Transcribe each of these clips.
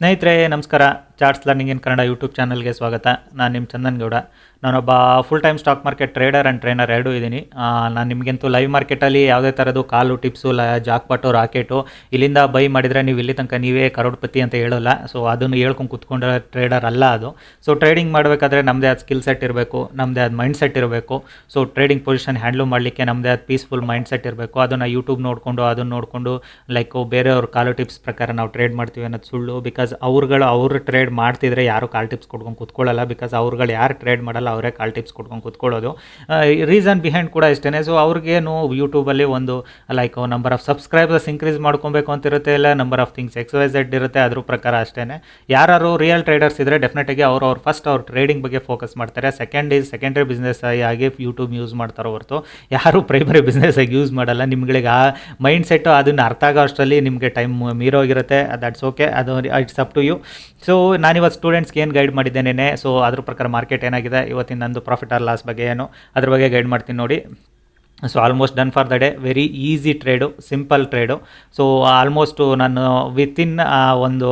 ಸ್ನೇಹಿತರೆ ನಮಸ್ಕಾರ. Charts learning in Kannada YouTube ಚಾನಲ್ಗೆ ಸ್ವಾಗತ. ನಾನು ನಿಮ್ಮ ಚಂದನ್ ಗೌಡ. ನಾನೊಬ್ಬ full time stock market trader and trainer ಎರಡೂ ಇದ್ದೀನಿ ನಾನು ನಿಮಗಂತೂ ಲೈವ್ ಮಾರ್ಕೆಟಲ್ಲಿ ಯಾವುದೇ ಥರದ್ದು ಕಾಲು, ಟಿಪ್ಸು, ಲ, ಜಾಕ್ಪಾಟು, ರಾಕೆಟು ಇಲ್ಲಿಂದ ಬೈ ಮಾಡಿದರೆ ನೀವು ಇಲ್ಲಿ ತನಕ ನೀವೇ ಕರೋಡ್ಪತಿ ಅಂತ ಹೇಳೋಲ್ಲ. ಸೊ ಅದನ್ನು ಹೇಳ್ಕೊಂಡು ಕುತ್ಕೊಂಡಿರೋ ಟ್ರೇಡರ್ ಅಲ್ಲ ಅದು. ಸೊ ಟ್ರೇಡಿಂಗ್ ಮಾಡಬೇಕಾದ್ರೆ ನಮ್ಮದೇ ಆದ ಸ್ಕಿಲ್ ಸೆಟ್ ಇರಬೇಕು ನಮ್ಮದೇ ಆದ ಮೈಂಡ್ ಸೆಟ್ ಇರಬೇಕು. ಸೊ ಟ್ರೇಡಿಂಗ್ ಪೊಸಿಷನ್ ಹ್ಯಾಂಡ್ಲ್ ಮಾಡಲಿಕ್ಕೆ ನಮ್ಮದೇ ಆದ ಪೀಸ್ಫುಲ್ ಮೈಂಡ್ ಸೆಟ್ ಇರಬೇಕು. ಅದನ್ನು ಯೂಟ್ಯೂಬ್ ನೋಡಿಕೊಂಡು, ಅದನ್ನು ನೋಡಿಕೊಂಡು ಲೈಕ್ ಬೇರೆಯವ್ರ ಕಾಲು, ಟಿಪ್ಸ್ ಪ್ರಕಾರ ನಾವು ಟ್ರೇಡ್ ಮಾಡ್ತೀವಿ ಅನ್ನೋದು ಸುಳ್ಳು. ಬಿಕಾಸ್ ಅವ್ರುಗಳು ಅವ್ರ ಟ್ರೇಡ್ ಮಾಡ್ತಿದ್ರೆ ಯಾರು ಕಾಲ್ ಟಿಪ್ಸ್ ಕೊಡ್ಕೊಂಡು ಕುತ್ಕೊಳ್ಳಲ್ಲ ಬಿಕಾಸ್ ಅವ್ರುಗಳು ಯಾರು ಟ್ರೇಡ್ ಮಾಡಲ್ಲ ಅವರೇ ಕಾಲ್ ಟಿಪ್ಸ್ ಕೊಡ್ಕೊಂಡು ಕೂತ್ಕೊಳ್ಳೋದು. ರೀಸನ್ ಬಿಹೈಂಡ್ ಕೂಡ ಇಷ್ಟೇ ಸೊ ಅವ್ರಿಗೇನು ಯೂಟ್ಯೂಬಲ್ಲಿ ಒಂದು like number of subscribers increase ಮಾಡ್ಕೊಬೇಕು ಅಂತ ಇರುತ್ತೆ ಇಲ್ಲ number of things X Y Z ಇರುತ್ತೆ, ಅದ್ರ ಪ್ರಕಾರ ಅಷ್ಟೇ ಯಾರು ರಿಯಲ್ ಟ್ರೇಡರ್ಸ್ ಇದ್ದರೆ ಡೆಫಿನೆಟಾಗಿ ಅವ್ರು ಅವ್ರು ಫಸ್ಟ್ ಅವ್ರು ಟ್ರೇಡಿಂಗ್ ಬಗ್ಗೆ ಫೋಕಸ್ ಮಾಡ್ತಾರೆ. ಸೆಕೆಂಡ್ ಈಸ್ ಸೆಕೆಂಡ್ರಿ ಬಿಸ್ನೆಸ್ ಆಗಿ ಯೂಟ್ಯೂಬ್ ಯೂಸ್ ಮಾಡ್ತಾರೋ ಹೊರತು. ಯಾರು ಪ್ರೈಮರಿ ಬಿಸ್ನೆಸ್ ಆಗಿ ಯೂಸ್ ಮಾಡಲ್ಲ. ನಿಮ್ಗಳಿಗೆ ಆ ಮೈಂಡ್ ಸೆಟ್ಟು ಅದನ್ನು ಅರ್ಥ ಆಗೋ ಅಷ್ಟರಲ್ಲಿ ನಿಮಗೆ ಟೈಮ್ ಮೀರೋಗಿರುತ್ತೆ. ದಟ್ಸ್ ಓಕೆ ಅದು it's up to you so ನಾನಿವತ್ತು ಸ್ಟೂಡೆಂಟ್ಸ್ಗೆ ಏನು ಗೈಡ್ ಮಾಡಿದ್ದೇನೆ ಸೊ ಅದ್ರ ಪ್ರಕಾರ ಮಾರ್ಕೆಟ್ ಏನಾಗಿದೆ, ಇವತ್ತಿನ ನಂದು ಪ್ರಾಫಿಟ್ ಆರ್ ಲಾಸ್ ಬಗ್ಗೆ ಏನು, ಅದ್ರ ಬಗ್ಗೆ ಗೈಡ್ ಮಾಡ್ತೀನಿ ನೋಡಿ. So almost done for the day very easy trade simple trade so almost ನಾನು ವಿತಿನ್ ಒಂದು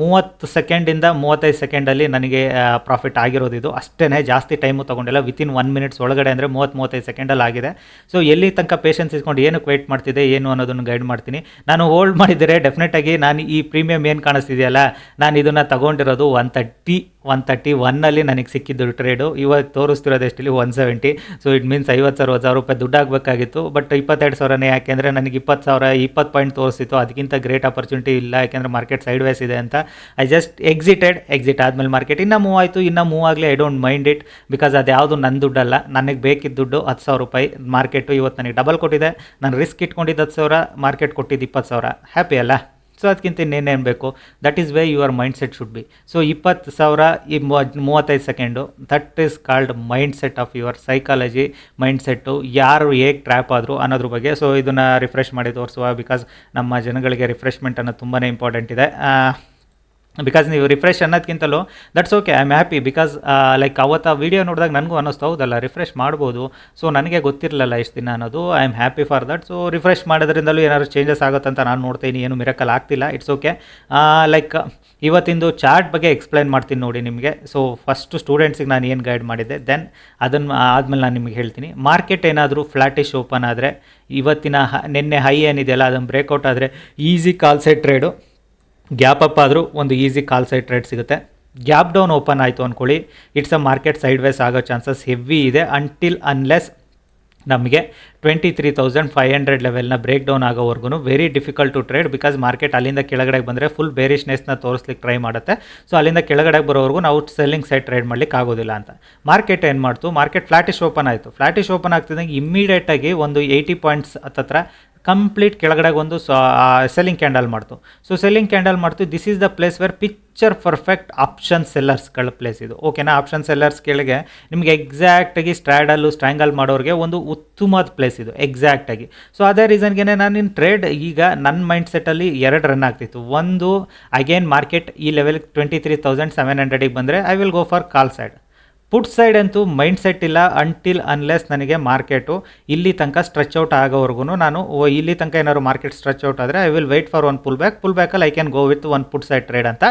ಮೂವತ್ತು ಸೆಕೆಂಡಿಂದ ಮೂವತ್ತೈದು ಸೆಕೆಂಡಲ್ಲಿ ನನಗೆ ಪ್ರಾಫಿಟ್ ಆಗಿರೋದಿದು. ಅಷ್ಟೇ ಜಾಸ್ತಿ ಟೈಮು ತೊಗೊಂಡಿಲ್ಲ. ವಿತಿನ್ ಒನ್ ಮಿನಿಟ್ಸ್ ಒಳಗಡೆ ಅಂದರೆ ಮೂವತ್ತು ಮೂವತ್ತೈದು ಸೆಕೆಂಡಲ್ಲಿ ಆಗಿದೆ. ಸೊ ಎಲ್ಲಿ ತನಕ ಪೇಷನ್ಸ್ ಇಸ್ಕೊಂಡು ಏನಕ್ಕೆ ವೆಯ್ಟ್ ಮಾಡ್ತಿದೆ, ಏನು ಅನ್ನೋದನ್ನು ಗೈಡ್ ಮಾಡ್ತೀನಿ. ನಾನು ಹೋಲ್ಡ್ ಮಾಡಿದರೆ ಡೆಫಿನೆಟಾಗಿ ನಾನು ಈ ಪ್ರೀಮಿಯಮ್ ಏನು ಕಾಣಿಸ್ತಿದೆಯಲ್ಲ ನಾನು ಇದನ್ನು ತಗೊಂಡಿರೋದು ಒನ್ ತರ್ಟಿ ಒನ್ ತರ್ಟಿ ಒನ್ನಲ್ಲಿ ನನಗೆ ಸಿಕ್ಕಿದ್ದು ಟ್ರೇಡು ಇವಾಗ ತೋರಿಸ್ತಿರೋದು ಎಷ್ಟಿಲ್ಲಿ? One seventy so it means ಐವತ್ತು ಸಾವಿರ ಸಾವಿರ ರೂಪಾಯಿ ದುಡ್ಡು ಆಗಬೇಕಾಗಿತ್ತು. ಬಟ್ ಇಪ್ಪತ್ತೆರಡು ಸಾವಿರನೇ, ಯಾಕೆಂದರೆ ನನಗೆ ಇಪ್ಪತ್ತು ಸಾವಿರ, ಇಪ್ಪತ್ತು ಪಾಯಿಂಟ್ ತೋರಿಸ್ತಿತ್ತು. ಅದಕ್ಕಿಂತ ಗ್ರೇಟ್ ಆಪರ್ಚುನಿಟಿ ಇಲ್ಲ, ಯಾಕೆಂದರೆ ಮಾರ್ಕೆಟ್ ಸೈಡ್ ವೈಸ್ ಇದೆ ಅಂತ. ಐ ಜಸ್ಟ್ ಎಕ್ಸಿಟೆಡ್ ಎಕ್ಸಿಟ್ ಆದಮೇಲೆ ಮಾರ್ಕೆಟ್ ಇನ್ನೂ ಮೂವ್ ಆಯಿತು. ಇನ್ನೂ ಮೂವ್ ಆಗಲಿ I don't mind it because ಅದು ಯಾವುದು ನನ್ನ ದುಡ್ಡಲ್ಲ. ನನಗೆ ಬೇಕಿದ್ದ ದುಡ್ಡು ಹತ್ತು ಸಾವಿರ ರೂಪಾಯಿ ಮಾರ್ಕೆಟು ಇವತ್ತು ನನಗೆ ಡಬಲ್ ಕೊಟ್ಟಿದೆ. ನಾನು ರಿಸ್ಕ್ ಇಟ್ಕೊಂಡಿದ್ದು ಹತ್ತು ಸಾವಿರ ಮಾರ್ಕೆಟ್ ಕೊಟ್ಟಿದ್ದು ಇಪ್ಪತ್ತು ಸಾವಿರ. ಹ್ಯಾಪಿ ಅಲ್ಲ? ಸೊ ಅದಕ್ಕಿಂತ ಇನ್ನೇನೇನು ಬೇಕು? That is way your mind set should be so ಇಪ್ಪತ್ತು ಸಾವಿರ, ಈ ಮೂವ- ಮೂವತ್ತೈದು second that is called mind set of your psychology mind set ಯಾರು ಹೇಗೆ ಟ್ರ್ಯಾಪ್ ಆದರು ಅನ್ನೋದ್ರ ಬಗ್ಗೆ. ಸೊ ಇದನ್ನು ರಿಫ್ರೆಶ್ ಮಾಡಿ ತೋರಿಸುವ ಬಿಕಾಸ್ ನಮ್ಮ ಜನಗಳಿಗೆ ರಿಫ್ರೆಶ್ಮೆಂಟ್ ಅನ್ನೋದು ತುಂಬಾ ಇಂಪಾರ್ಟೆಂಟ್ ಇದೆ. ಬಿಕಾಸ್ ನೀವು refresh ಅನ್ನೋದಕ್ಕಿಂತಲೂ that's okay I am happy because like ಅವತ್ತು ಆ ವಿಡಿಯೋ ನೋಡಿದಾಗ ನನಗೂ ಅನ್ನಿಸ್ತು, ಹೌದಲ್ಲ ರಿಫ್ರೆಶ್ ಮಾಡ್ಬೋದು. ಸೊ ನನಗೆ ಗೊತ್ತಿರಲಿಲ್ಲ ಇಷ್ಟು ದಿನ ಅನ್ನೋದು. I am happy for that so refresh ಮಾಡೋದ್ರಿಂದಲೂ ಏನಾದ್ರು ಚೇಂಜಸ್ ಆಗುತ್ತಂತ ನಾನು ನೋಡ್ತೀನಿ, ಏನು ಮಿರಕಲ್ ಆಗ್ತಿಲ್ಲ. ಇಟ್ಸ್ ಓಕೆ ಲೈಕ್ ಇವತ್ತಿಂದು ಚಾರ್ಟ್ ಬಗ್ಗೆ ಎಕ್ಸ್ಪ್ಲೈನ್ ಮಾಡ್ತೀನಿ ನೋಡಿ ನಿಮಗೆ. ಸೊ ಫಸ್ಟು ಸ್ಟೂಡೆಂಟ್ಸಿಗೆ ನಾನು ಏನು ಗೈಡ್ ಮಾಡಿದ್ದೆ ದೆನ್ ಅದನ್ನು, ಆದಮೇಲೆ ನಾನು ನಿಮಗೆ ಹೇಳ್ತೀನಿ. ಮಾರ್ಕೆಟ್ ಏನಾದರೂ ಫ್ಲಾಟಿಶ್ ಓಪನ್ ಆದರೆ, ಇವತ್ತಿನ ನಿನ್ನೆ ಹೈ ಏನಿದೆಯಲ್ಲ, ಅದನ್ನು ಬ್ರೇಕೌಟ್ ಆದರೆ ಈಸಿ ಕಾಲ್ಸೆ ಟ್ರೇಡು ಗ್ಯಾಪ್ ಅಪ್ ಆದರೂ ಒಂದು ಈಸಿ ಕಾಲ್ ಸೈಡ್ ಟ್ರೇಡ್ ಸಿಗುತ್ತೆ. ಗ್ಯಾಪ್ ಡೌನ್ ಓಪನ್ ಆಯಿತು ಅಂದ್ಕೊಳ್ಳಿ it's a market side wise ಆಗೋ ಚಾನ್ಸಸ್ ಹೆವಿ ಇದೆ. ಅಂಟಿಲ್ ಅನ್ಲೆಸ್ ನಮಗೆ twenty three thousand five hundred ಲೆವೆಲ್ನ break down ಆಗೋವರೆಗೂ very difficult to trade because market ಅಲ್ಲಿಂದ ಕೆಳಗಡೆ ಬಂದರೆ ಫುಲ್ ಬೇರಿಷ್ನೆಸ್ನ ತೋರಿಸ್ಲಿಕ್ಕೆ ಟ್ರೈ ಮಾಡುತ್ತೆ. ಸೊ ಅಲ್ಲಿಂದ ಕೆಳಗಡೆ ಬರೋವರೆಗೂ ನಾವು ಸೆಲ್ಲಿಂಗ್ ಸೈಡ್ ಟ್ರೇಡ್ ಮಾಡ್ಲಿಕ್ಕೆ ಆಗೋದಿಲ್ಲ ಅಂತ. ಮಾರ್ಕೆಟ್ ಏನು ಮಾಡ್ತು? ಮಾರ್ಕೆಟ್ ಫ್ಲಾಟಿಶ್ ಓಪನ್ ಆಯಿತು. ಫ್ಲಾಟಿಶ್ ಓಪನ್ ಆಗ್ತಿದ್ದಂಗೆ ಇಮ್ಮಿಡಿಯೇಟಾಗಿ ಒಂದು ಏಯ್ಟಿ ಪಾಯಿಂಟ್ಸ್ ಹತ್ತತ್ರ ಕಂಪ್ಲೀಟ್ ಕೆಳಗಡೆ ಒಂದು ಸೆಲ್ಲಿಂಗ್ ಕ್ಯಾಂಡಲ್ ಮಾಡ್ತು. ಸೊ ಸೆಲ್ಲಿಂಗ್ ಕ್ಯಾಂಡಲ್ ಮಾಡ್ತು. This is the place where picture perfect option ಸೆಲ್ಲರ್ಸ್ಗಳ place ಇದು. ಓಕೆನಾ ಆಪ್ಷನ್ ಸೆಲ್ಲರ್ಸ್ ಕೆಳಗೆ ನಿಮಗೆ ಎಕ್ಸಾಕ್ಟಾಗಿ ಸ್ಟ್ರಾಡಲ್ಲು ಸ್ಟ್ರ್ಯಾಂಗಲ್ ಮಾಡೋರಿಗೆ ಒಂದು ಉತ್ತಮದ ಪ್ಲೇಸ್ ಇದು. ಎಕ್ಸಾಕ್ಟಾಗಿ ಸೊ ಅದೇ ರೀಸನ್ಗೆ ನಾನು ಇನ್ನು ಟ್ರೇಡ್ ಈಗ ನನ್ನ ಮೈಂಡ್ ಸೆಟ್ಟಲ್ಲಿ ಎರಡು ರನ್ ಆಗ್ತಿತ್ತು. ಒಂದು ಅಗೇನ್ ಮಾರ್ಕೆಟ್ ಈ level twenty three thousand seven ಹಂಡ್ರೆಡಿಗೆ ಬಂದರೆ I will go for call side put side ಅಂತೂ ಮೈಂಡ್ ಸೆಟ್ ಇಲ್ಲ ಅಂಟಿಲ್ ಅನ್ಲೆಸ್ ನನಗೆ ಮಾರ್ಕೆಟು. ಇಲ್ಲಿ ತನಕ ಸ್ಟ್ರೆಚ್ ಔಟ್ ಆಗೋವರೆಗೂ ನಾನು ಇಲ್ಲಿ ತನಕ ಏನಾದ್ರು ಮಾರ್ಕೆಟ್ ಸ್ಟ್ರೆಚ್ ಔಟ್ ಆದರೆ I will wait for one pull back pull ಬ್ಯಾಕಲ್ಲಿ I can go with one put side trade ಅಂತ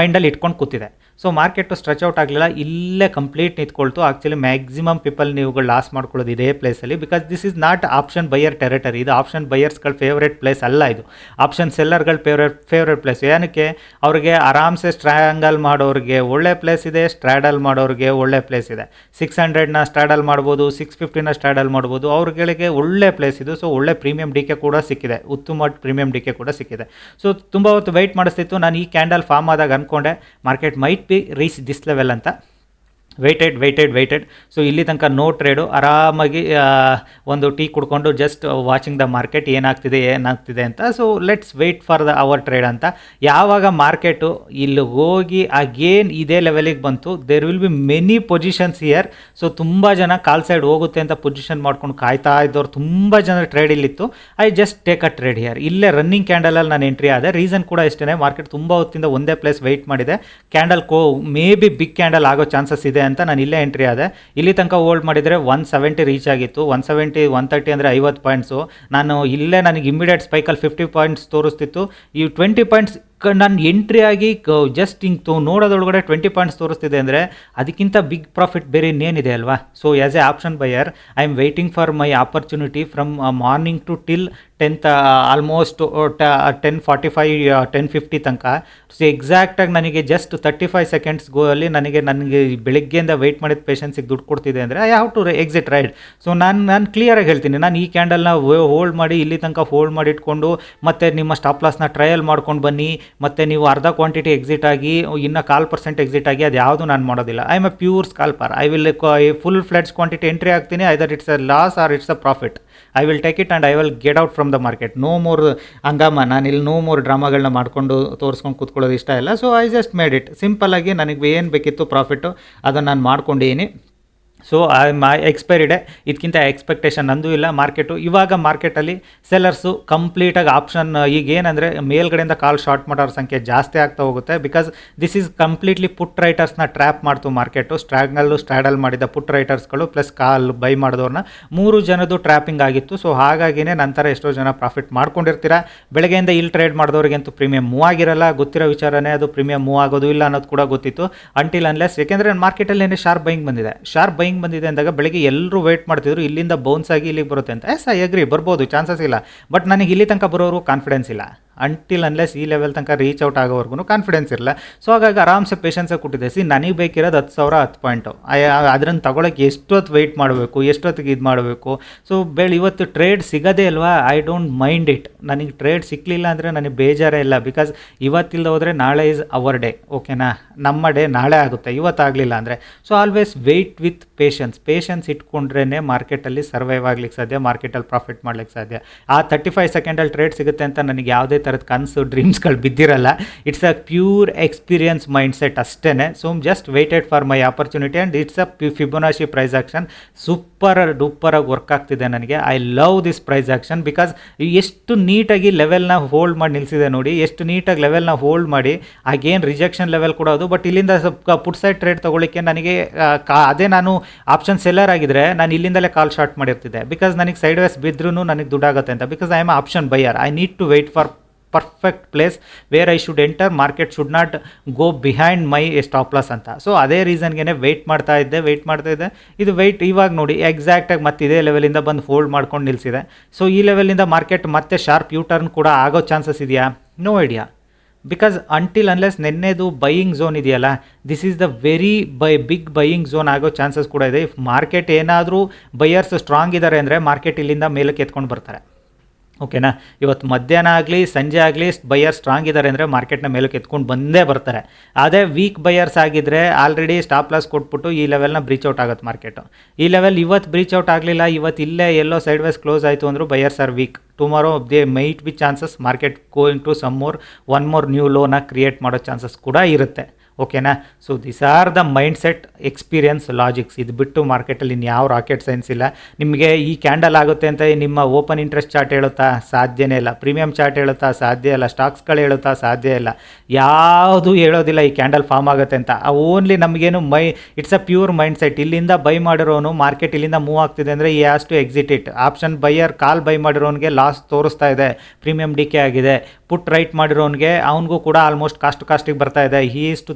ಮೈಂಡಲ್ಲಿ ಇಟ್ಕೊಂಡು ಕೂತಿದೆ. ಸೊ ಮಾರ್ಕೆಟು ಸ್ಟ್ರೆಚ್ ಔಟ್ ಆಗಲಿಲ್ಲ. ಇಲ್ಲೇ ಕಂಪ್ಲೀಟ್ ನಿಂತ್ಕೊಳ್ತು. ಆ್ಯಕ್ಚುಲಿ ಮ್ಯಾಕ್ಸಿಮಮ್ ಪೀಪಲ್ ನೀವುಗಳು ಲಾಸ್ ಮಾಡ್ಕೊಳ್ಳೋದು ಇದೇ ಪ್ಲೇಸಲ್ಲಿ because this is not option buyer territory ಇದು ಆಪ್ಷನ್ ಬೈಯರ್ಸ್ಗಳ ಫೇವ್ರೇಟ್ ಪ್ಲೇಸ್ ಅಲ್ಲ ಇದು. ಆಪ್ಷನ್ ಸೆಲ್ಲರ್ಗಳ ಫೇವ್ರೇಟ್ ಫೇವ್ರೇಟ್ ಪ್ಲೇಸ್ ಏನಕ್ಕೆ? ಅವ್ರಿಗೆ ಆರಾಮ್ಸೆ ಸ್ಟ್ರ್ಯಾಂಗಲ್ ಮಾಡೋರಿಗೆ ಒಳ್ಳೆ ಪ್ಲೇಸ್ ಇದೆ ಸ್ಟ್ರಾಡಲ್ ಮಾಡೋರಿಗೆ ಒಳ್ಳೆ ಪ್ಲೇಸ್ ಇದೆ. ಸಿಕ್ಸ್ ಹಂಡ್ರೆಡ್ನ ಸ್ಟ್ರಾಡಲ್ ಮಾಡ್ಬೋದು ಸಿಕ್ಸ್ ಫಿಫ್ಟಿನ ಸ್ಟ್ರಾಡಲ್ ಮಾಡ್ಬೋದು. ಅವ್ರಗಳಿಗೆ ಒಳ್ಳೆ ಪ್ಲೇಸ್ ಇದು. ಸೊ ಒಳ್ಳೆ ಪ್ರೀಮಿಯಂ ಡಿ ಕೆ ಕೂಡ ಸಿಕ್ಕಿದೆ. ಉತ್ತಮ ಪ್ರೀಮಿಯಂ ಡಿ ಕೆ ಕೂಡ ಸಿಕ್ಕಿದೆ. ಸೊ ತುಂಬ ಹೊತ್ತು ವೆಯ್ಟ್ ಮಾಡಿಸ್ತಿತ್ತು. ನಾನು ಈ ಕ್ಯಾಂಡಲ್ ಫಾರ್ಮ್ ಆದಾಗ ಅಂದ್ಕೊಂಡೆ market might be reach this level ಅಂತ ವೆಯ್ಟೆಡ್ ವೆಯ್ಟೆಡ್ ವೆಯ್ಟೆಡ್ ಸೊ ಇಲ್ಲಿ ತನಕ ನೋ ಟ್ರೇಡು ಆರಾಮಾಗಿ ಒಂದು ಟೀ ಕುಡ್ಕೊಂಡು ಜಸ್ಟ್ ವಾಚಿಂಗ್ ದ ಮಾರ್ಕೆಟ್ ಏನಾಗ್ತಿದೆ ಏನಾಗ್ತಿದೆ ಅಂತ. So let's wait for the our trade ಅಂತ. ಯಾವಾಗ ಮಾರ್ಕೆಟು ಇಲ್ಲಿ ಹೋಗಿ ಅಗೇನ್ ಇದೇ ಲೆವೆಲಿಗೆ ಬಂತು. There will be many positions here so ತುಂಬ ಜನ ಕಾಲ್ ಸೈಡ್ ಹೋಗುತ್ತೆ ಅಂತ ಪೊಸಿಷನ್ ಮಾಡ್ಕೊಂಡು ಕಾಯ್ತಾ ಇದ್ದವ್ರು ತುಂಬ ಜನ trade ಇಲ್ಲಿತ್ತು I just take a trade here ಇಲ್ಲೇ ರನ್ನಿಂಗ್ ಕ್ಯಾಂಡಲಲ್ಲಿ ನಾನು ಎಂಟ್ರಿ ಆದೆ. ರೀಸನ್ ಕೂಡ ಇಷ್ಟೇ ಮಾರ್ಕೆಟ್ ತುಂಬ ಹೊತ್ತಿಂದ ಒಂದೇ ಪ್ಲೇಸ್ ವೆಯ್ಟ್ ಮಾಡಿದೆ. ಕ್ಯಾಂಡಲ್ ಕೋ ಮೇ ಬಿ ಬಿಗ್ ಕ್ಯಾಂಡಲ್ ಆಗೋ ಚಾನ್ಸಸ್ ಇದೆ. ಅಂತ ನಾನು ಇಲ್ಲೇ ಎಂಟ್ರಿ ಆದೆ. ಇಲ್ಲಿ ತನಕ ಹೋಲ್ಡ್ ಮಾಡಿದರೆ ಒನ್ ಸೆವೆಂಟಿ ರೀಚ್ ಆಗಿತ್ತು. ಒನ್ ಸೆವೆಂಟಿ ಒನ್ ತರ್ಟಿ ಅಂದರೆ ಐವತ್ತು ಪಾಯಿಂಟ್ಸು ನಾನು ಇಲ್ಲೇ ನನಗೆ ಇಮಿಡಿಯೇಟ್ ಸ್ಪೈಕಲ್ಲಿ ಫಿಫ್ಟಿ ಪಾಯಿಂಟ್ಸ್ ತೋರಿಸ್ತಿತ್ತು. ಈ ಟ್ವೆಂಟಿ ಪಾಯಿಂಟ್ಸ್ ಕ ನಾನು ಎಂಟ್ರಿ ಆಗಿ ಕ ಜಸ್ಟ್ ಹಿಂಗೆ ತೋ ನೋಡೋದೊಳಗಡೆ ಟ್ವೆಂಟಿ ಪಾಯಿಂಟ್ಸ್ ತೋರಿಸ್ತಿದೆ ಅಂದರೆ ಅದಕ್ಕಿಂತ ಬಿಗ್ ಪ್ರಾಫಿಟ್ ಬೇರೆ ಇನ್ನೇನಿದೆ ಅಲ್ವಾ? So as a option buyer I am waiting for my opportunity from morning to till tenth almost ten forty five ten fifty ತನಕ. ಸೊ ಎಕ್ಸಾಕ್ಟಾಗಿ ನನಗೆ ಜಸ್ಟ್ ತರ್ಟಿ ಫೈವ್ ಸೆಕೆಂಡ್ಸ್ಗೂ ಅಲ್ಲಿ ನನಗೆ ನನಗೆ ಬೆಳಗ್ಗೆಯಿಂದ ವೆಯ್ಟ್ ಮಾಡಿದ ಪೇಷನ್ಸಿಗೆ ದುಡ್ಡು ಕೊಡ್ತಿದೆ ಅಂದರೆ I have to exit right so ನಾನು ನಾನು ಕ್ಲಿಯರಾಗಿ ಹೇಳ್ತೀನಿ. ನಾನು ಈ ಕ್ಯಾಂಡಲ್ನ ಹೋಲ್ಡ್ ಮಾಡಿ, ಇಲ್ಲಿ ತನಕ ಹೋಲ್ಡ್ ಮಾಡಿ ಇಟ್ಕೊಂಡು ಮತ್ತು ನಿಮ್ಮ ಸ್ಟಾಪ್ ಲಾಸ್ನ ಟ್ರಯಲ್ ಮಾಡ್ಕೊಂಡು ಬನ್ನಿ. ಮತ್ತು ನೀವು ಅರ್ಧ ಕ್ವಾಂಟಿಟಿ ಎಕ್ಸಿಟ್ ಆಗಿ, ಇನ್ನು ಕಾಲು ಪರ್ಸೆಂಟ್ ಎಕ್ಸಿಟ್ ಆಗಿ ಅದು ಯಾವುದು ನಾನು ಮಾಡೋದಿಲ್ಲ. I am a pure scalper I will full fledged quantity entry ಆಗ್ತೀನಿ either it's a loss or it's a profit I will take it and I will get out from the market no more Hungama ನಾನು ಇಲ್ಲಿ no more ಡ್ರಾಮಾಗಳನ್ನ ಮಾಡಿಕೊಂಡು ತೋರಿಸ್ಕೊಂಡು ಕೂತ್ಕೊಳ್ಳೋದು ಇಷ್ಟ ಇಲ್ಲ. So I just made it ಸಿಂಪಲ್ಲಾಗಿ ನನಗೆ ಏನು ಬೇಕಿತ್ತು ಪ್ರಾಫಿಟ್ಟು ಅದನ್ನು ನಾನು ಮಾಡ್ಕೊಂಡಿದ್ದೀನಿ. ಸೊ ಮಾ ಎಕ್ಸ್ಪೈರಿ ಡೇ ಇದಕ್ಕಿಂತ ಎಕ್ಸ್ಪೆಕ್ಟೇಷನ್ ನಂದು ಇಲ್ಲ ಮಾರ್ಕೆಟು ಇವಾಗ ಮಾರ್ಕೆಟಲ್ಲಿ ಸೆಲ್ಲರ್ಸು ಕಂಪ್ಲೀಟಾಗಿ ಆಪ್ಷನ್ ಈಗ ಏನಂದರೆ ಮೇಲ್ಗಡೆಯಿಂದ ಕಾಲ್ ಶಾರ್ಟ್ ಮಾಡೋರ ಸಂಖ್ಯೆ ಜಾಸ್ತಿ ಆಗ್ತಾ ಹೋಗುತ್ತೆ because this is completely put ರೈಟರ್ಸ್ನ trap ಮಾಡ್ತು ಮಾರ್ಕೆಟು ಸ್ಟ್ರಾಗಲ್ಲು ಸ್ಟ್ರಾಡಲ್ ಮಾಡಿದ ಪುಟ್ ರೈಟರ್ಸ್ಗಳು ಪ್ಲಸ್ ಕಾಲ್ ಬೈ ಮಾಡಿದವ್ರನ್ನ ಮೂರು ಜನದ್ದು ಟ್ರ್ಯಾಪಿಂಗ್ ಆಗಿತ್ತು. ಸೊ ಹಾಗಾಗಿನೇ ನಂತರ ಎಷ್ಟೋ ಜನ ಪ್ರಾಫಿಟ್ ಮಾಡ್ಕೊಂಡಿರ್ತೀರ. ಬೆಳಗ್ಗೆಯಿಂದ ಇಲ್ಲಿ ಟ್ರೇಡ್ ಮಾಡಿದವ್ರಿಗಂತೂ ಪ್ರೀಮಿಯಂ ಮೂವ್ ಆಗಿರಲ್ಲ. ಗೊತ್ತಿರೋ ವಿಚಾರನೇ ಅದು ಪ್ರೀಮಿಯಂ ಮೂವ್ ಆಗೋದು ಇಲ್ಲ ಅನ್ನೋದು ಕೂಡ ಗೊತ್ತಿತ್ತು. ಅಂಟಿಲ್ ಅನ್ಲೆಸ್ ಯಾಕೆಂದರೆ ಮಾರ್ಕೆಟಲ್ಲಿ ಏನೇ ಶಾರ್ಪ್ ಬೈಂಗ್ ಬಂದಿದೆ. ಶಾರ್ಪ್ ಬೈಂಗ್ ಬಂದಿದೆ ಅಂದಾಗ ಬೆಳಗ್ಗೆ ಎಲ್ಲರೂ ವೇಟ್ ಮಾಡ್ತಿದ್ರು, ಇಲ್ಲಿಂದ ಬೌನ್ಸ್ ಆಗಿ ಇಲ್ಲಿಗೆ ಬರುತ್ತೆ ಅಂತ. ಎಸ್ ಐ ಅಗ್ರಿ ಬರ್ಬೋದು ಚಾನ್ಸಸ್ ಇಲ್ಲ. ಬಟ್ ನನಗೆ ಇಲ್ಲಿ ತನಕ ಬರೋರು ಕಾನ್ಫಿಡೆನ್ಸ್ ಇಲ್ಲ. ಅಂಟಿಲ್ ಅನ್ಲೆಸ್ ಈ ಲೆವೆಲ್ ತನಕ ರೀಚ್ ಔಟ್ ಆಗೋವರೆಗೂ ಕಾನ್ಫಿಡೆನ್ಸ್ ಇರಲ್ಲ. ಸೊ ಹಾಗಾಗಿ ಆರಾಮ್ಸೆ ಪೇಷನ್ಸ್ ಕೊಟ್ಟಿದೆ ಸಿ ನನಗೆ ಬೇಕಿರೋದು ಹತ್ತು ಸಾವಿರ, ಹತ್ತು ಪಾಯಿಂಟು ಅದನ್ನು ತಗೊಳಕ್ಕೆ ಎಷ್ಟೊತ್ತು ವೆಯ್ಟ್ ಮಾಡಬೇಕು, ಎಷ್ಟೊತ್ತಿಗೆ ಇದು ಮಾಡಬೇಕು. ಸೊ ಬೇಳೆ ಇವತ್ತು ಟ್ರೇಡ್ ಸಿಗೋದೇ ಅಲ್ವಾ ಐ ಡೋಂಟ್ ಮೈಂಡ್ ಇಟ್ ನನಗೆ ಟ್ರೇಡ್ ಸಿಕ್ಕಲಿಲ್ಲ ಅಂದರೆ ನನಗೆ ಬೇಜಾರೇ ಇಲ್ಲ. ಬಿಕಾಸ್ ಇವತ್ತಿಲ್ಲ ಹೋದರೆ ನಾಳೆ ಇಸ್ ಅವರ್ ಡೇ ಓಕೆನಾ ನಮ್ಮ ಡೇ ನಾಳೆ ಆಗುತ್ತೆ. ಇವತ್ತಾಗಲಿಲ್ಲ ಅಂದರೆ. So always wait with patience patience ಇಟ್ಕೊಂಡ್ರೇ ಮಾರ್ಕೆಟಲ್ಲಿ ಸರ್ವೈವ್ ಆಗ್ಲಿಕ್ಕೆ ಸಾಧ್ಯ ಮಾರ್ಕೆಟಲ್ಲಿ ಪ್ರಾಫಿಟ್ ಮಾಡ್ಲಿಕ್ಕೆ ಸಾಧ್ಯ. ಆ ತರ್ಟಿ ಫೈವ್ ಸೆಕೆಂಡಲ್ಲಿ ಟ್ರೇಡ್ ಸಿಗುತ್ತೆ ಅಂತ ನನಗೆ ಯಾವುದೇ ಥರದ ಕನಸು ಡ್ರೀಮ್ಸ್ಗಳು ಬಿದ್ದಿರಲ್ಲ. It's a pure experience mind set ಅಷ್ಟೇ so just waited for my opportunity and it's a Fibonacci price action super ಡೂಪರಾಗಿ work ಆಗ್ತಿದೆ ನನಗೆ. I love this price action because ಎಷ್ಟು ನೀಟಾಗಿ ಲೆವೆಲ್ನ ಹೋಲ್ಡ್ ಮಾಡಿ ನಿಲ್ಲಿಸಿದೆ ನೋಡಿ. ಎಷ್ಟು ನೀಟಾಗಿ ಲೆವೆಲ್ನ ಹೋಲ್ಡ್ ಮಾಡಿ. ಆಗೇನು ರಿಜೆಕ್ಷನ್ ಲೆವೆಲ್ ಕೊಡೋದು ಬಟ್ ಇಲ್ಲಿಂದ ಸ್ವಲ್ಪ ಪುಟ್ ಸೈಡ್ ಟ್ರೇಡ್ ತೊಗೊಳ್ಳಿಕ್ಕೆ ನನಗೆ ಕಾ, ಅದೇ ನಾನು ಆಪ್ಷನ್ ಸೆಲ್ಲರ್ ಆಗಿದ್ರೆ ನಾನು ಇಲ್ಲಿಂದಲೇ ಕಾಲ್ ಶಾರ್ಟ್ ಮಾಡಿರ್ತಿದ್ದೆ. ಬಿಕಾಸ್ ನನಗೆ ಸೈಡ್ ವೈಸ್ ಬಿದ್ರೂ ನನಗೆ ದುಡ್ಡಾಗುತ್ತೆ ಅಂತ. Because I am option buyer I need to wait for perfect place where I should enter market should not go behind my stop loss ಅಂತ. ಸೊ ಅದೇ ರೀಸನ್ಗೆ ವೆಯ್ಟ್ ಮಾಡ್ತಾ ಇದ್ದೆ ವೆಯ್ಟ್ ಮಾಡ್ತಾ ಇದ್ದೆ. ಇದು ವೆಯ್ಟ್ ಇವಾಗ ನೋಡಿ ಎಕ್ಸಾಕ್ಟಾಗಿ ಮತ್ತೆ ಇದೇ ಲೆವೆಲಿಂದ ಬಂದು ಫೋಲ್ಡ್ ಮಾಡ್ಕೊಂಡು ನಿಲ್ಲಿಸಿದೆ ಸೊ ಈ ಲೆವೆಲಿಂದ ಮಾರ್ಕೆಟ್ ಮತ್ತೆ ಶಾರ್ಪ್ ಯೂ ಟರ್ನ್ ಕೂಡ ಆಗೋ ಚಾನ್ಸಸ್ ಇದೆಯಾ? No idea because until unless ನಿನ್ನೆದು buying zone ಇದೆಯಲ್ಲ this is the very buy big buying zone ಆಗೋ ಚಾನ್ಸಸ್ ಕೂಡ ಇದೆ. ಇಫ್ ಮಾರ್ಕೆಟ್ ಏನಾದರೂ ಬೈಯರ್ಸ್ ಸ್ಟ್ರಾಂಗ್ ಇದ್ದಾರೆ ಅಂದರೆ ಮಾರ್ಕೆಟ್ ಇಲ್ಲಿಂದ ಮೇಲಕ್ಕೆ ಎತ್ಕೊಂಡು ಬರ್ತಾರೆ. ಓಕೆನಾ ಇವತ್ತು ಮಧ್ಯಾಹ್ನ ಆಗಲಿ, ಸಂಜೆ ಆಗಲಿ ಬೈಯರ್ ಸ್ಟ್ರಾಂಗ್ ಇದ್ದಾರೆ ಅಂದರೆ ಮಾರ್ಕೆಟ್ನ ಮೇಲಕ್ಕೆ ಎತ್ಕೊಂಡು ಬಂದೇ ಬರ್ತಾರೆ. ಅದೇ ವೀಕ್ ಬೈಯರ್ಸ್ ಆಗಿದ್ದರೆ ಆಲ್ರೆಡಿ ಸ್ಟಾಪ್ ಲಾಸ್ ಕೊಟ್ಬಿಟ್ಟು ಈ ಲೆವೆಲ್ನ ಬ್ರೀಚ್ ಔಟ್ ಆಗುತ್ತೆ ಮಾರ್ಕೆಟು ಈ ಲೆವೆಲ್ ಇವತ್ತು ಬ್ರೀಚ್ ಔಟ್ ಆಗಲಿಲ್ಲ ಇವತ್ತು ಇಲ್ಲೇ ಎಲ್ಲೋ ಸೈಡ್ ವೈಸ್ ಕ್ಲೋಸ್ ಆಯಿತು ಅಂದರೂ buyers are weak tomorrow they might be chances market going to some more one more new loan create ಮಾಡೋ ಚಾನ್ಸಸ್ ಕೂಡ ಇರುತ್ತೆ. ಓಕೆನಾ so this are the mind set experience logics ಇದು ಬಿಟ್ಟು ಮಾರ್ಕೆಟಲ್ಲಿ ಇನ್ಯಾವ ರಾಕೆಟ್ ಸೈನ್ಸ್ ಇಲ್ಲ. ನಿಮಗೆ ಈ ಕ್ಯಾಂಡಲ್ ಆಗುತ್ತೆ ಅಂತ ನಿಮ್ಮ ಓಪನ್ ಇಂಟ್ರೆಸ್ಟ್ ಚಾರ್ಟ್ ಹೇಳುತ್ತಾ? ಸಾಧ್ಯನೇ ಇಲ್ಲ. ಪ್ರೀಮಿಯಂ ಚಾರ್ಟ್ ಹೇಳುತ್ತಾ? ಸಾಧ್ಯ ಇಲ್ಲ. ಸ್ಟಾಕ್ಸ್ಗಳು ಹೇಳುತ್ತಾ? ಸಾಧ್ಯ ಇಲ್ಲ. ಯಾವುದು ಹೇಳೋದಿಲ್ಲ ಈ ಕ್ಯಾಂಡಲ್ ಫಾರ್ಮ್ ಆಗುತ್ತೆ ಅಂತ. ಓನ್ಲಿ ನಮಗೇನು my it's a pure mind set ಇಲ್ಲಿಂದ ಬೈ ಮಾಡಿರೋನು ಮಾರ್ಕೆಟ್ ಇಲ್ಲಿಂದ ಮೂವ್ ಆಗ್ತಿದೆ ಅಂದರೆ ಈ has to exit it option buyer call buy ಮಾಡಿರೋನಿಗೆ loss ತೋರಿಸ್ತಾ ಇದೆ. ಪ್ರೀಮಿಯಂ ಡಿಕೆ ಆಗಿದೆ. ಪುಟ್ ರೈಟ್ ಮಾಡಿರೋನಿಗೆ ಅವನಿಗೂ ಕೂಡ ಆಲ್ಮೋಸ್ಟ್ ಕಾಸ್ಟ್ ಕಾಸ್ಟಿಗೆ ಬರ್ತಾ ಇದೆ. He is to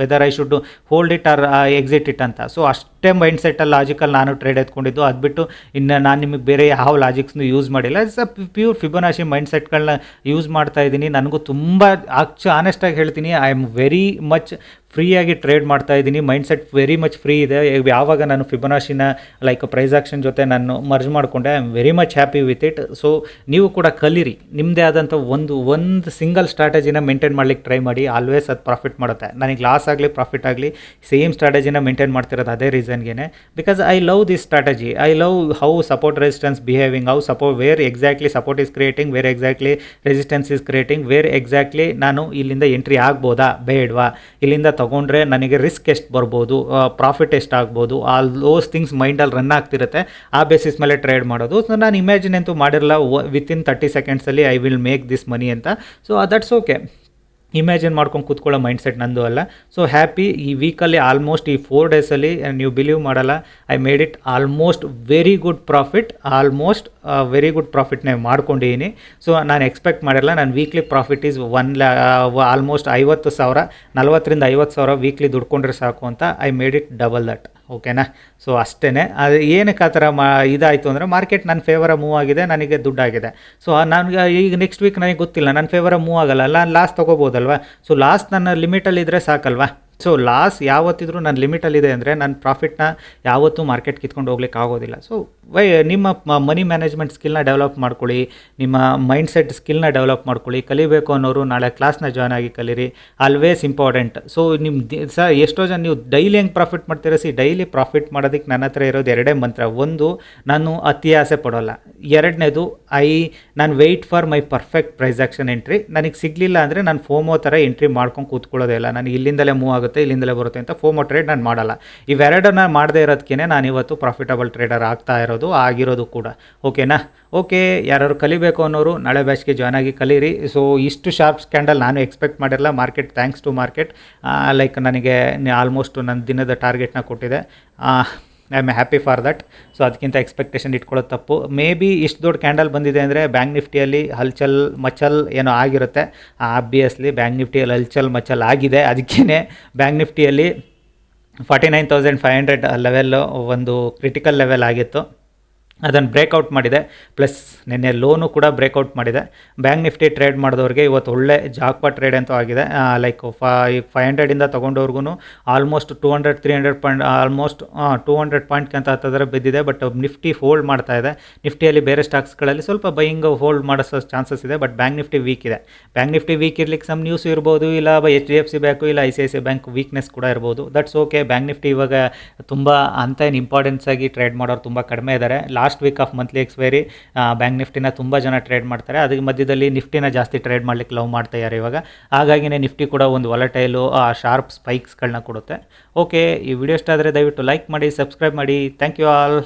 whether I should hold it or exit it ಅಂತ. ಸೊ ಅಷ್ಟೇ ಮೈಂಡ್ ಸೆಟ್ಟಲ್ಲಿ ಲಾಜಿಕಲ್ ನಾನು ಟ್ರೇಡ್ ಎತ್ಕೊಂಡಿದ್ದು. ಅದು ಬಿಟ್ಟು ಇನ್ನು ನಾನು ನಿಮಗೆ ಬೇರೆ ಯಾವ ಲಾಜಿಕ್ಸ್ನು ಯೂಸ್ ಮಾಡಿಲ್ಲ. It's a pure Fibonacci mind ಸೆಟ್ಗಳನ್ನ use ಮಾಡ್ತಾ ಇದ್ದೀನಿ. ನನಗೂ ತುಂಬ, ಆಕ್ಚು ಆನೆಸ್ಟಾಗಿ ಹೇಳ್ತೀನಿ ಐ ಆಮ್ ವೆರಿ ಮಚ್ ಫ್ರೀಯಾಗಿ ಟ್ರೇಡ್ ಮಾಡ್ತಾ ಇದ್ದೀನಿ. Mind set very much free ಇದೆ. ಯಾವಾಗ ನಾನು ಫಿಬೊನಾಶಿನ ಲೈಕ್ ಪ್ರೈಸ್ ಆಕ್ಷನ್ ಜೊತೆ ನಾನು ಮರ್ಜ್ ಮಾಡಿಕೊಂಡೆ I am very much happy with it so ನೀವು ಕೂಡ ಕಲೀರಿ. ನಿಮ್ಮದೇ ಆದಂಥ ಒಂದು ಒಂದು ಸಿಂಗಲ್ ಸ್ಟ್ರಾಟಜಿನ ಮೇಂಟೈನ್ ಮಾಡ್ಲಿಕ್ಕೆ ಟ್ರೈ ಮಾಡಿ. ಆಲ್ವೇಸ್ ಅದು ಪ್ರಾಫಿಟ್ ಮಾಡುತ್ತೆ. ನನಗೆ ಲಾಸ್ ಆಗಲಿ ಪ್ರಾಫಿಟ್ ಆಗಲಿ ಸೇಮ್ ಸ್ಟ್ರಾಟಜಿನ ಮೇಂಟೈನ್ ಮಾಡ್ತಿರೋದು ಅದೇ ರೀಸನ್ಗೆ because I love this strategy I love how support resistance behaving how support where exactly support is creating where exactly resistance is creating where exactly ನಾನು ಇಲ್ಲಿಂದ entry ಆಗ್ಬೋದಾ, ಬೇಡವಾ? ಇಲ್ಲಿಂದ ತಗೊಂಡ್ರೆ ನನಗೆ ರಿಸ್ಕ್ ಎಷ್ಟು ಬರ್ಬೋದು ಪ್ರಾಫಿಟ್ ಎಷ್ಟು ಆಗ್ಬೋದು ಆಲ್ ದೋಸ್ ಥಿಂಗ್ಸ್ ಮೈಂಡಲ್ಲಿ ರನ್ ಆಗ್ತಿರುತ್ತೆ. ಆ ಬೇಸಿಸ್ ಮೇಲೆ ಟ್ರೇಡ್ ಮಾಡೋದು. ಸೊ ನಾನು ಇಮ್ಯಾಜಿನ್ ಅಂತೂ ಮಾಡಿರಲ್ಲ within thirty ಸೆಕೆಂಡ್ಸಲ್ಲಿ I will make this money ಅಂತ. ಸೊ ದಟ್ಸ್ ಓಕೆ ಇಮ್ಯಾಜಿನ್ ಮಾಡ್ಕೊಂಡು ಕೂತ್ಕೊಳ್ಳೋ ಮೈಂಡ್ಸೆಟ್ ನಂದು ಅಲ್ಲ. ಸೊ ಹ್ಯಾಪಿ ಈ ವೀಕಲ್ಲಿ ಆಲ್ಮೋಸ್ಟ್ ಈ ಫೋರ್ ಡೇಸಲ್ಲಿ ನೀವು ಬಿಲೀವ್ ಮಾಡಲ್ಲ I made it almost very good profit almost very good ಪ್ರಾಫಿಟ್ನೇ ಮಾಡ್ಕೊಂಡಿದ್ದೀನಿ ಸೊ ನಾನು ಎಕ್ಸ್ಪೆಕ್ಟ್ ಮಾಡಿರಲ್ಲ ನಾನು ವೀಕ್ಲಿ ಪ್ರಾಫಿಟ್ ಈಸ್ ಒನ್ ಲ್ಯಾ ಆಲ್ಮೋಸ್ಟ್ ಐವತ್ತು ಸಾವಿರ, ನಲ್ವತ್ತರಿಂದ ಐವತ್ತು ಸಾವಿರ ವೀಕ್ಲಿ ದುಡ್ಕೊಂಡ್ರೆ ಸಾಕು ಅಂತ I made it double that ಓಕೆನಾ? ಸೊ ಅಷ್ಟೇ ಅದು ಏನಕ್ಕೆ ಆ ಥರ ಮಾ, ಇದಾಯಿತು ಅಂದರೆ ಮಾರ್ಕೆಟ್ ನನ್ನ ಫೇವರ ಮೂವ್ ಆಗಿದೆ, ನನಗೆ ದುಡ್ಡಾಗಿದೆ. ಸೊ ನನಗೆ, ಈಗ ನೆಕ್ಸ್ಟ್ ವೀಕ್ ನನಗೆ ಗೊತ್ತಿಲ್ಲ, ನನ್ನ ಫೇವರ ಮೂವ್ ಆಗಲ್ಲ. ನಾನು ಲಾಸ್ ತೊಗೋಬೋದಲ್ವಾ? ಸೊ ಲಾಸ್ ನನ್ನ ಲಿಮಿಟಲ್ಲಿದ್ದರೆ ಸಾಕಲ್ವಾ? ಸೊ ಲಾಸ್ ಯಾವತ್ತಿದ್ರೂ ನನ್ನ ಲಿಮಿಟಲ್ಲಿದೆ ಅಂದರೆ ನನ್ನ ಪ್ರಾಫಿಟ್ನ ಯಾವತ್ತೂ ಮಾರ್ಕೆಟ್ ಕಿತ್ಕೊಂಡು ಹೋಗ್ಲಿಕ್ಕೆ ಆಗೋದಿಲ್ಲ. ಸೊ ವೈ, ನಿಮ್ಮ ಮನಿ ಮ್ಯಾನೇಜ್ಮೆಂಟ್ ಸ್ಕಿಲ್ನ ಡೆವಲಪ್ ಮಾಡ್ಕೊಳ್ಳಿ, ನಿಮ್ಮ ಮೈಂಡ್ಸೆಟ್ ಸ್ಕಿಲ್ನ ಡೆವಲಪ್ ಮಾಡ್ಕೊಳ್ಳಿ, ಕಲಿಬೇಕು ಅನ್ನೋರು ನಾಳೆ ಕ್ಲಾಸ್ನ ಜಾಯ್ನ್ ಆಗಿ ಕಲೀರಿ ಆಲ್ವೇಸ್ ಇಂಪಾರ್ಟೆಂಟ್ ಸೊ ನಿಮ್ಮ ಸ, ಎಷ್ಟೋ ಜನ ನೀವು ಡೈಲಿ ಹೆಂಗೆ ಪ್ರಾಫಿಟ್ ಮಾಡ್ತೀರಾ, ಸಿ ಡೈಲಿ ಪ್ರಾಫಿಟ್ ಮಾಡೋದಕ್ಕೆ ನನ್ನ ಹತ್ರ ಇರೋದು ಎರಡೇ ಮಂತ್ರ. ಒಂದು, ನಾನು ಅತಿ ಆಸೆ ಪಡೋಲ್ಲ. ಎರಡನೇದು ಐ ನಾನು wait for my perfect price action entry ನನಗೆ ಸಿಗಲಿಲ್ಲ ಅಂದರೆ ನಾನು ಫೋಮೋ ಥರ ಎಂಟ್ರಿ ಮಾಡ್ಕೊಂಡು ಕೂತ್ಕೊಳ್ಳೋದೇ ಇಲ್ಲ. ನನಗೆ ಇಲ್ಲಿಂದಲೇ ಮೂವ್ ಆಗುತ್ತೆ, ಇಲ್ಲಿಂದಲೇ ಬರುತ್ತೆ ಅಂತ ಫೋಮೋ ಟ್ರೇಡ್ ನಾನು ಮಾಡಲ್ಲ. ಇವೆರಡನ್ನ ಮಾಡದೇ ಇರೋದಕ್ಕೇ ನಾನು ಇವತ್ತು ಪ್ರಾಫಿಟಬಲ್ ಟ್ರೇಡರ್ ಆಗ್ತಾ ಇರೋದು, ಆಗಿರೋದು ಕೂಡ. ಓಕೆನಾ ಓಕೆ ಯಾರು ಕಲಿಬೇಕು ಅನ್ನೋರು ನಾಳೆ ಬ್ಯಾಚ್ಗೆ ಜಾಯ್ನ್ ಆಗಿ ಕಲೀರಿ. ಸೊ ಇಷ್ಟು ಶಾರ್ಪ್ ಸ್ಕ್ಯಾಂಡಲ್ ನಾನು ಎಕ್ಸ್ಪೆಕ್ಟ್ ಮಾಡಿರಲ್ಲ. Market thanks to market like ನನಗೆ ಆಲ್ಮೋಸ್ಟ್ ನನ್ನ ದಿನದ ಟಾರ್ಗೆಟ್ನ ಕೊಟ್ಟಿದೆ. I am happy for that so ಅದಕ್ಕಿಂತ ಎಕ್ಸ್ಪೆಕ್ಟೇಷನ್ ಇಟ್ಕೊಳ್ಳೋದು ತಪ್ಪು. ಮೇ ಬಿ ಇಷ್ಟು ದೊಡ್ಡ ಕ್ಯಾಂಡಲ್ ಬಂದಿದೆ ಅಂದರೆ ಬ್ಯಾಂಕ್ ನಿಫ್ಟಿಯಲ್ಲಿ ಹಲ್ಚಲ್ ಮಚಲ್ ಏನೋ ಆಗಿರುತ್ತೆ. ಆಬ್ವಿಯಸ್ಲಿ ಬ್ಯಾಂಕ್ ನಿಫ್ಟಿಯಲ್ಲಿ ಹಲ್ಚಲ್ ಮಚಲ್ ಆಗಿದೆ. ಅದಕ್ಕೇ bank ನಿಫ್ಟಿಯಲ್ಲಿ forty nine thousand five hundred level ಒಂದು ಕ್ರಿಟಿಕಲ್ ಲೆವೆಲ್ ಆಗಿತ್ತು. ಅದನ್ನು ಬ್ರೇಕೌಟ್ ಮಾಡಿದೆ. ಪ್ಲಸ್ ನಿನ್ನೆ ಲೋನು ಕೂಡ ಬ್ರೇಕೌಟ್ ಮಾಡಿದೆ. ಬ್ಯಾಂಕ್ ನಿಫ್ಟಿ ಟ್ರೇಡ್ ಮಾಡಿದವ್ರಿಗೆ ಇವತ್ತು ಒಳ್ಳೆ ಜಾಕ್ಪಾ ಟ್ರೇಡ್ ಅಂತೂ ಆಗಿದೆ. ಲೈಕ್ ಫೈ ಫೈವ್ ಹಂಡ್ರೆಡಿಂದ ತೊಗೊಂಡವ್ರಿಗೂ almost two hundred three hundred point almost two hundred ಪಾಯಿಂಟ್ಗೆ ಅಂತ ಹತ್ತಿರ ಬಿದ್ದಿದೆ. ಬಟ್ ನಿಫ್ಟಿ ಹೋಲ್ಡ್ ಮಾಡ್ತಾ ಇದೆ. ನಿಫ್ಟಿಯಲ್ಲಿ ಬೇರೆ ಸ್ಟಾಕ್ಸ್ಗಳಲ್ಲಿ ಸ್ವಲ್ಪ ಬೈಯಿಂಗ್ ಹೋಲ್ಡ್ ಮಾಡಿಸೋ ಚಾನ್ಸಸ್ ಇದೆ. ಬಟ್ ಬ್ಯಾಂಕ್ ನಿಫ್ಟಿ ವೀಕ್ ಇದೆ. ಬ್ಯಾಂಕ್ ನಿಫ್ಟಿ ವೀಕ್ ಇರ್ಲಿಕ್ಕೆ ಸಮ್ ನ್ಯೂಸ್ ಇರ್ಬೋದು, ಇಲ್ಲ H D F C bank ಇಲ್ಲ I C I C bank weakness ಕೂಡ ಇರ್ಬೋದು. ದಟ್ಸ್ ಓಕೆ ಬ್ಯಾಂಕ್ ನಿಫ್ಟಿ ಇವಾಗ ತುಂಬ ಅಂತ ಏನು ಇಂಪಾರ್ಟೆನ್ಸ್ ಆಗಿ ಟ್ರೇಡ್ ಮಾಡೋರು ತುಂಬ ಕಡಿಮೆ ಇದ್ದಾರೆ. Last week of monthly expiry bank ನಿಫ್ಟಿನ ತುಂಬ ಜನ ಟ್ರೇಡ್ ಮಾಡ್ತಾರೆ. ಅದಕ್ಕೆ ಮಧ್ಯದಲ್ಲಿ ನಿಫ್ಟಿನ ಜಾಸ್ತಿ ಟ್ರೇಡ್ ಮಾಡ್ಲಿಕ್ಕೆ ಲವ್ ಮಾಡ್ತಾ ಇದ್ದಾರೆ ಇವಾಗ. ಹಾಗಾಗಿನೇ ನಿಫ್ಟಿ ಕೂಡ ಒಂದು ವಾಲಟೈಲು ಶಾರ್ಪ್ ಸ್ಪೈಕ್ಸ್ಗಳನ್ನ ಕೊಡುತ್ತೆ. ಓಕೆ ಈ ವಿಡಿಯೋ ಇಷ್ಟ ಆದರೆ ದಯವಿಟ್ಟು ಲೈಕ್ ಮಾಡಿ ಸಬ್ಸ್ಕ್ರೈಬ್ ಮಾಡಿ. Thank you all